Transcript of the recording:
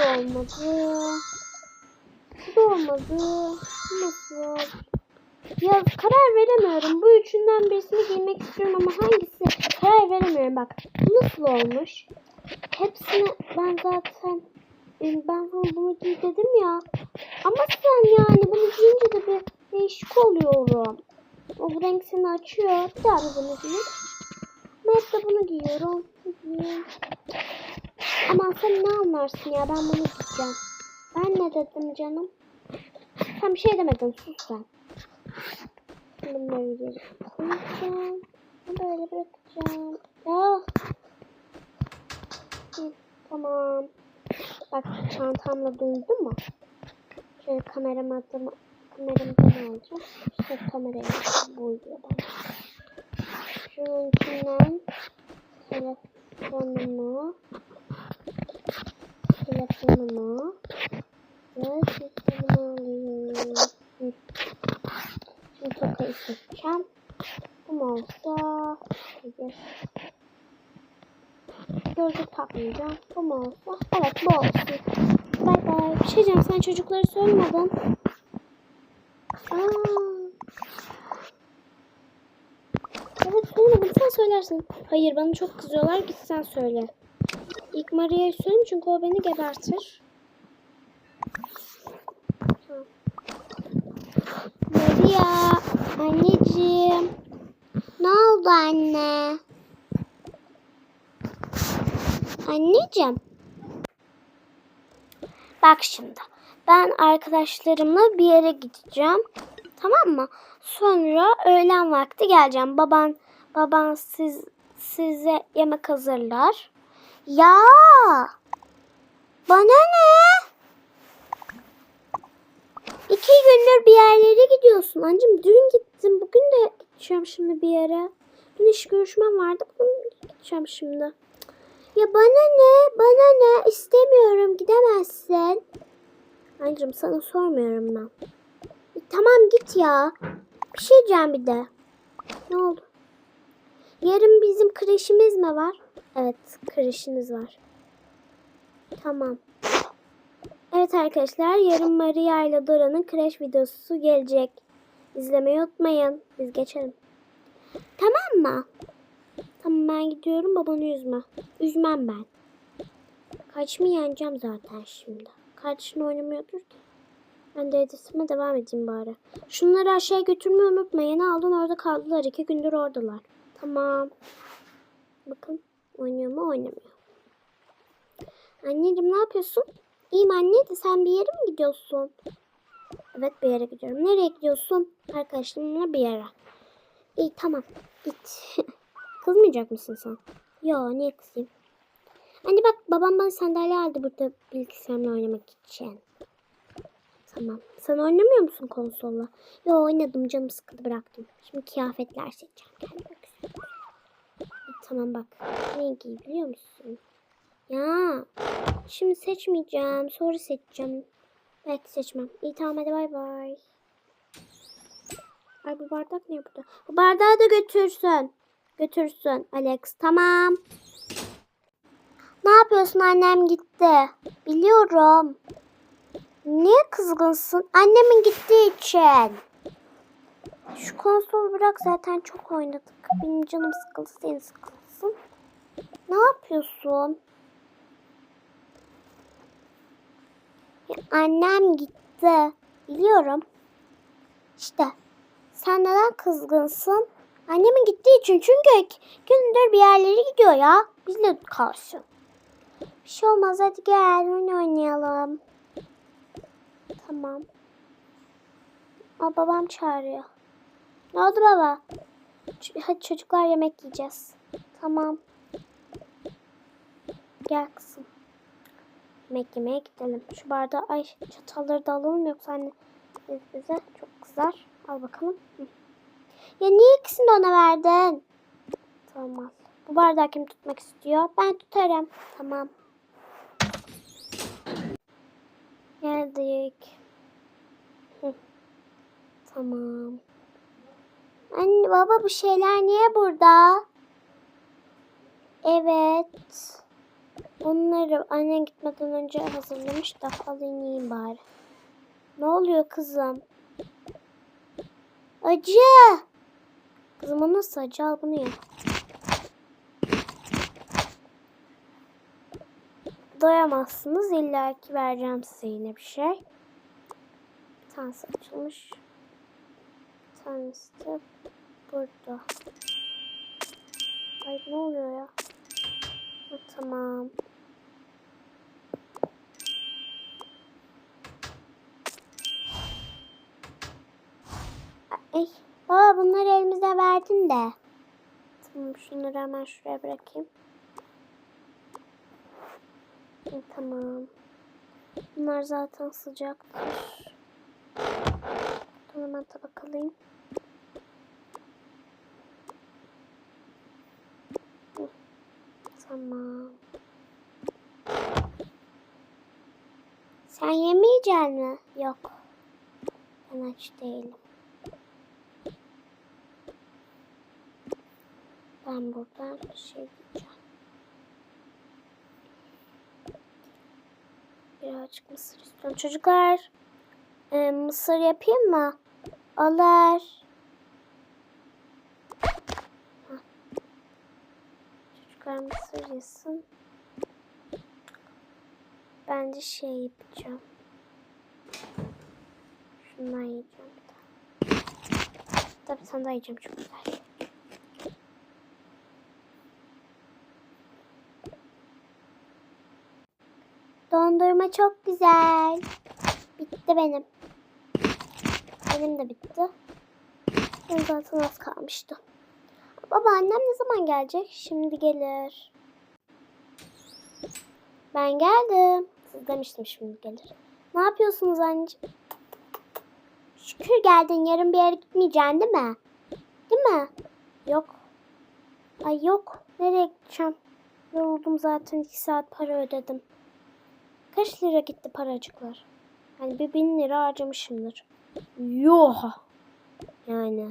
da olmadı. Bu da olmadı. Nasıl? Ya karar veremiyorum. Bu üçünden birisini giymek istiyorum ama hangisi? Karar veremiyorum bak. Nasıl olmuş? Hepsini ben zaten e, ben bunu giy dedim ya. Ama sen yani bunu giyince de bir değişik oluyorum. O renk seni açıyor. Bir daha da bunu giy. Ben de bunu giyiyorum. Giyeyim. Aman sen ne anlarsın ya ben bunu giyeceğim. Ben ne dedim canım? Sen bir şey demedin sus sen. Bunları geri koyacağım. Böyle bırakacağım. Ah. Hı, tamam. Bak çantamla duydu mu? Şöyle kameramı atımı kameramdan alacağım. İşte kamerayı bana. Şunun içinden telefonumu telefonumu ve cüzdanımı alayım. Şimdi tokayı seçeceğim. Bu mu olsa? Hayır. Gözlük takmayacağım. Bu mu olsa? Evet bu olsun. Bay bay. Bir şey diyeceğim. Sen çocukları söylemedin. Aa. Evet söylemedim. Sen söylersin. Hayır bana çok kızıyorlar. Git sen söyle. İlk Maria'ya söyleyeyim çünkü o beni gebertir. Maria, anneciğim. Ne oldu anne? Anneciğim. Bak şimdi. Ben arkadaşlarımla bir yere gideceğim. Tamam mı? Sonra öğlen vakti geleceğim. Baban baban siz size yemek hazırlar. Ya! Bana ne? İki gündür bir yerlere gidiyorsun. Anneciğim dün gittim. Bugün de gideceğim şimdi bir yere. Dün iş görüşmem vardı. Bugün gideceğim şimdi. Ya bana ne? Bana ne? İstemiyorum. Gidemezsin. Anneciğim sana sormuyorum ben. E, tamam git ya. Bir şey diyeceğim bir de. Ne oldu? Yarın bizim kreşimiz mi var? Evet kreşiniz var. Tamam. Evet arkadaşlar yarın Maria ile Dora'nın kreş videosu gelecek. İzlemeyi unutmayın. Biz geçelim. Tamam mı? Tamam ben gidiyorum babanı üzme. Üzmem ben. Kaçımı yeneceğim zaten şimdi. Kardeşin oynamıyordur ki. Ben de edisime devam edeyim bari. Şunları aşağıya götürmeyi unutma. Yeni aldın orada kaldılar. iki gündür oradalar. Tamam. Bakın oynuyor mu oynamıyor. Anneciğim ne yapıyorsun? İyiyim anne de sen bir yere mi gidiyorsun? Evet bir yere gidiyorum. Nereye gidiyorsun? Arkadaşlarımla bir yere. İyi tamam git. Kızmayacak mısın sen? Yo niye kızayım? Anne bak babam bana sandalye aldı burada bilgisayarla oynamak için. Tamam. Sen oynamıyor musun konsolla? Yo oynadım canım sıkıldı bıraktım. Şimdi kıyafetler seçeceğim kendime. Tamam bak. Giy biliyor musun? Ya. Şimdi seçmeyeceğim. Sonra seçeceğim. Belki seçmem. İyi tamam hadi bay bay. Ay bu bardak ne burada? Bu bardağı da götürsün. Götürsün Alex. Tamam. Ne yapıyorsun annem gitti. Biliyorum. Niye kızgınsın? Annemin gittiği için. Şu konsol bırak zaten çok oynadık. Benim canım sıkıldı senin sıkılsın. Ne yapıyorsun? Ya annem gitti. Biliyorum. İşte. Sen neden kızgınsın? Annemin gittiği için çünkü gündür bir yerlere gidiyor ya. Bizle kalsın. Bir şey olmaz hadi gel oyun oynayalım. Tamam. Aa, babam çağırıyor. Ne oldu baba? Ç- Hadi çocuklar yemek yiyeceğiz. Tamam. Gel kızım. Yemek yemeye gidelim. Şu bardağı ay çatalları da alalım yoksa anne bize çok kızar. Al bakalım. Ya niye ikisini de ona verdin? Tamam. Bu bardağı kim tutmak istiyor? Ben tutarım. Tamam. Geldik. Tamam. Anne baba bu şeyler niye burada? Evet. Onları annen gitmeden önce hazırlamış da alayım yiyeyim bari. Ne oluyor kızım? Acı. Kızım nasıl acı? Al bunu ye. Doyamazsınız. İlla ki vereceğim size yine bir şey. Bir tanesi açılmış. Bir tanesi de burada. Ay ne oluyor ya? Tamam. Ay, baba bunları elimize verdin de. Tamam şunları hemen şuraya bırakayım. Hı, Tamam. Bunlar zaten sıcaktır. Dur hemen tabak Tamam. Sen yemeyecek mi? Yok. Ben aç değilim. Ben buradan şey yiyeceğim. Birazcık mısır istiyorum. Çocuklar e, mısır yapayım mı? Olur. Çocuklar mısır yesin. Ben de şey yapacağım. Şundan yiyeceğim bir tane. Tabii sen de yiyeceğim çok güzel. Dondurma çok güzel. Bitti benim. Benim de bitti. Benim zaten az kalmıştı. Baba annem ne zaman gelecek? Şimdi gelir. Ben geldim. Siz demiştim şimdi gelir. Ne yapıyorsunuz anneciğim? Şükür geldin. Yarın bir yere gitmeyeceksin değil mi? Değil mi? Yok. Ay yok. Nereye gideceğim? Yoruldum zaten. iki saat para ödedim. Kaç lira gitti paracıklar? Hani bir bin lira harcamışımdır. Yoha. Yani.